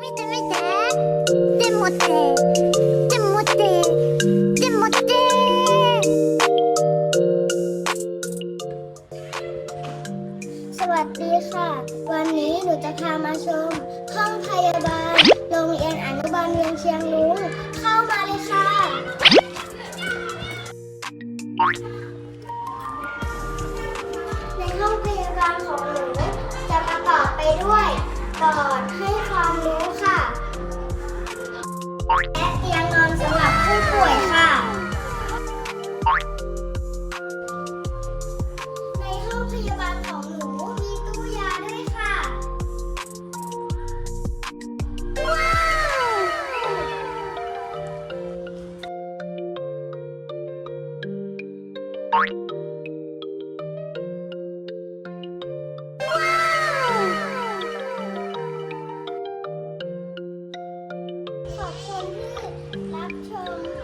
見て見てでもってでもってでもってสวัสดีค่ะ วันนี้หนูจะพามาชม ห้องพยาบาลโรงเรียนอนุบาลเมืองเชียงรุ้งเข้ามาเลยค่ะ ในห้องพยาบาลของหนู ให้ความรู้ค่ะ และเตียงนอนสำหรับผู้ป่วยค่ะ ในห้องพยาบาลของหนูมีตู้ยาด้วยค่ะ Bye. Spectrum.